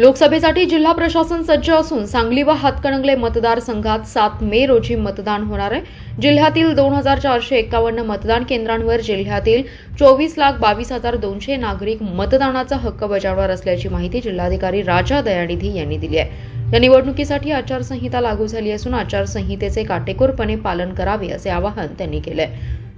लोकसभेसाठी जिल्हा प्रशासन सज्ज असून सांगली व हातकणंगले मतदारसंघात सात मे रोजी मतदान होणार आहे. जिल्ह्यातील दोन हजार चारशे एकावन्न मतदान केंद्रांवर जिल्ह्यातील चोवीस लाख बावीस हजार दोनशे नागरिक मतदानाचा हक्क बजावणार असल्याची माहिती जिल्हाधिकारी राजा दयानिधी यांनी दिली आहे. या निवडणुकीसाठी आचारसंहिता लागू झाली असून आचारसंहितेचे काटेकोरपणे पालन करावे असे आवाहन त्यांनी केले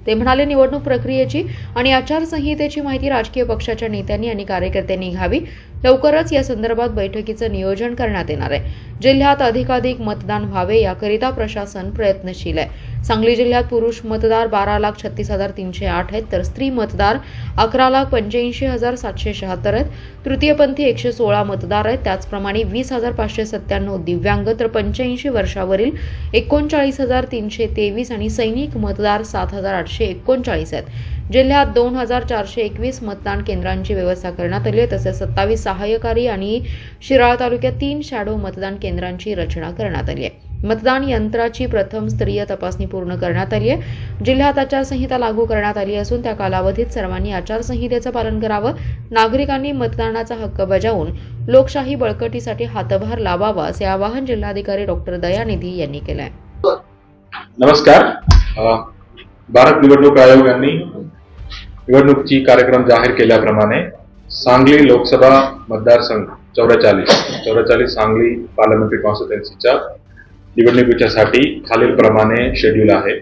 ते म्हणाले निवडणूक प्रक्रियेची आणि आचारसंहितेची माहिती राजकीय पक्षाच्या नेत्यांनी आणि कार्यकर्त्यांनी घ्यावी. लवकरच या संदर्भात बैठकीचं नियोजन करण्यात येणार आहे. जिल्ह्यात अधिकाधिक मतदान व्हावे याकरिता प्रशासन प्रयत्नशील आहे. सांगली जिल्ह्यात पुरुष मतदार बारा लाख छत्तीस हजार तीनशे आठ आहेत तर स्त्री मतदार अकरा लाख पंच्याऐंशी हजार सातशे शहात्तर आहेत. तृतीयपंथी एकशे सोळा मतदार आहेत. त्याचप्रमाणे वीस हजार पाचशे सत्त्याण्णव दिव्यांग तर पंच्याऐंशी वर्षावरील एकोणचाळीस हजार तीनशे तेवीस आणि सैनिक मतदार सात हजार आठशे एकोणचाळीस आहेत. जिल्ह्यात दोन हजार चारशे एकवीस मतदान केंद्रांची व्यवस्था करण्यात आली आहे तसेच सत्तावीस सहाय्यकारी आणि शिराळा तालुक्यात तीन शॅडो मतदान केंद्रांची रचना करण्यात आली आहे. मतदान यंत्राची प्रथम स्तरीय तपासणी पूर्ण करण्यात आली आहे. जिल्ह्यात आचारसंहिता लागू करण्यात आली असून त्या कालावधीत सर्वांनी आचारसंहितेचं पालन करावं. नागरिकांनी मतदानाचा हक्क बजावून लोकशाही बळकटीसाठी हातभार लावावा असे आवाहन जिल्हाधिकारी डॉक्टर दयानिधी यांनी केलं आहे नमस्कार भारत निवडणूक आयोग यांनी निवडणुकीची कार्यक्रम जाहीर केल्याप्रमाणे सांगली लोकसभा मतदारसंघ चौवेचाळीस चौवेचाळीस सांगली पार्लमेंटरी कॉन्स्टिट्युन्सीच्या निवडणुकीच्यासाठी खालीलप्रमाणे शेड्यूल आहे.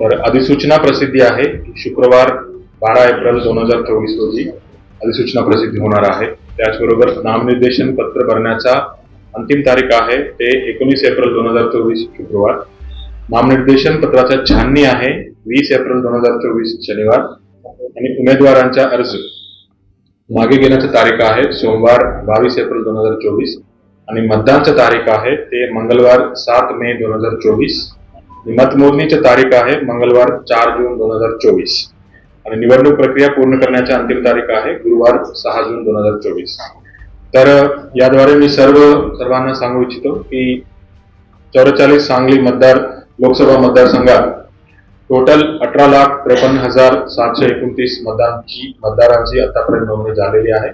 तर अधिसूचना प्रसिद्धी आहे. शुक्रवार बारा एप्रिल दोन हजार चोवीस रोजी अधिसूचना प्रसिद्धी होणार आहे. त्याचबरोबर नामनिर्देशन पत्र भरण्याचा अंतिम तारीख आहे. ते एकोणीस एप्रिल दोन हजार चोवीस शुक्रवार. नामनिर्देशन पत्राचा छाननी आहे. वीस एप्रिल दोन हजार चोवीस शनिवार. आणि उमेदवारांचा अर्ज. मागे घेण्याची तारीख आहे. सोमवार बावीस एप्रिल दोन हजार चोवीस. आणि मतदानचं तारीख आहे ते मंगळवार सात मे दोन हजार चोवीस. आणि मतमोजणीची तारीख आहे मंगळवार चार जून दोन हजार चोवीस. आणि निवडणूक प्रक्रिया पूर्ण करण्याची अंतिम तारीख आहे गुरुवार सहा जून दोन हजार चोवीस. तर याद्वारे मी सर्व सर्वांना सांगू इच्छितो की चौवेचाळीस सांगली मतदार लोकसभा मतदारसंघात टोटल अठरा लाख त्रेपन्न हजार सातशे एकोणतीस मतदानची मतदारांची आतापर्यंत नोंदणी झालेली आहे.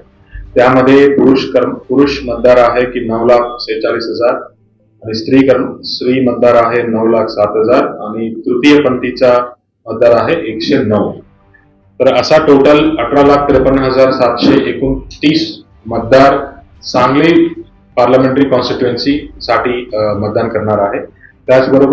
त्यामध्ये पुरुष कर्म पुरुष मतदार आहे की नऊ लाख सेहेचाळीस हजार आणि स्त्री कर्म स्त्री मतदार आहे नऊ लाख सात हजार आणि तृतीय पंथीचा मतदार आहे एकशे नऊ. तर असा टोटल अठरा लाख त्रेपन्न हजार सातशे एकोणतीस मतदार सांगली पार्लमेंटरी कॉन्स्टिट्युएन्सी साठी मतदान करणार आहे. त्याचबरोबर